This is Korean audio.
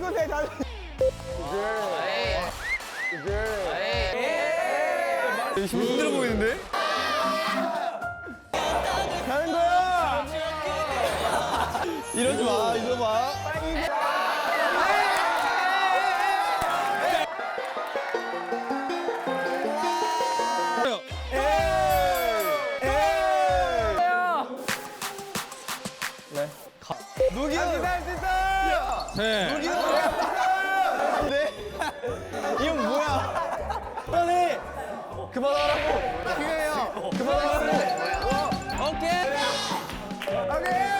곳에 다. 힘들어 보이는데? 가는 거야. 이러지 마, 이러지 마. 누기 형. 할수 있어. 네. 누기 형. 그만하라고. 기회요. 그만하라고. 오케이. 오케이.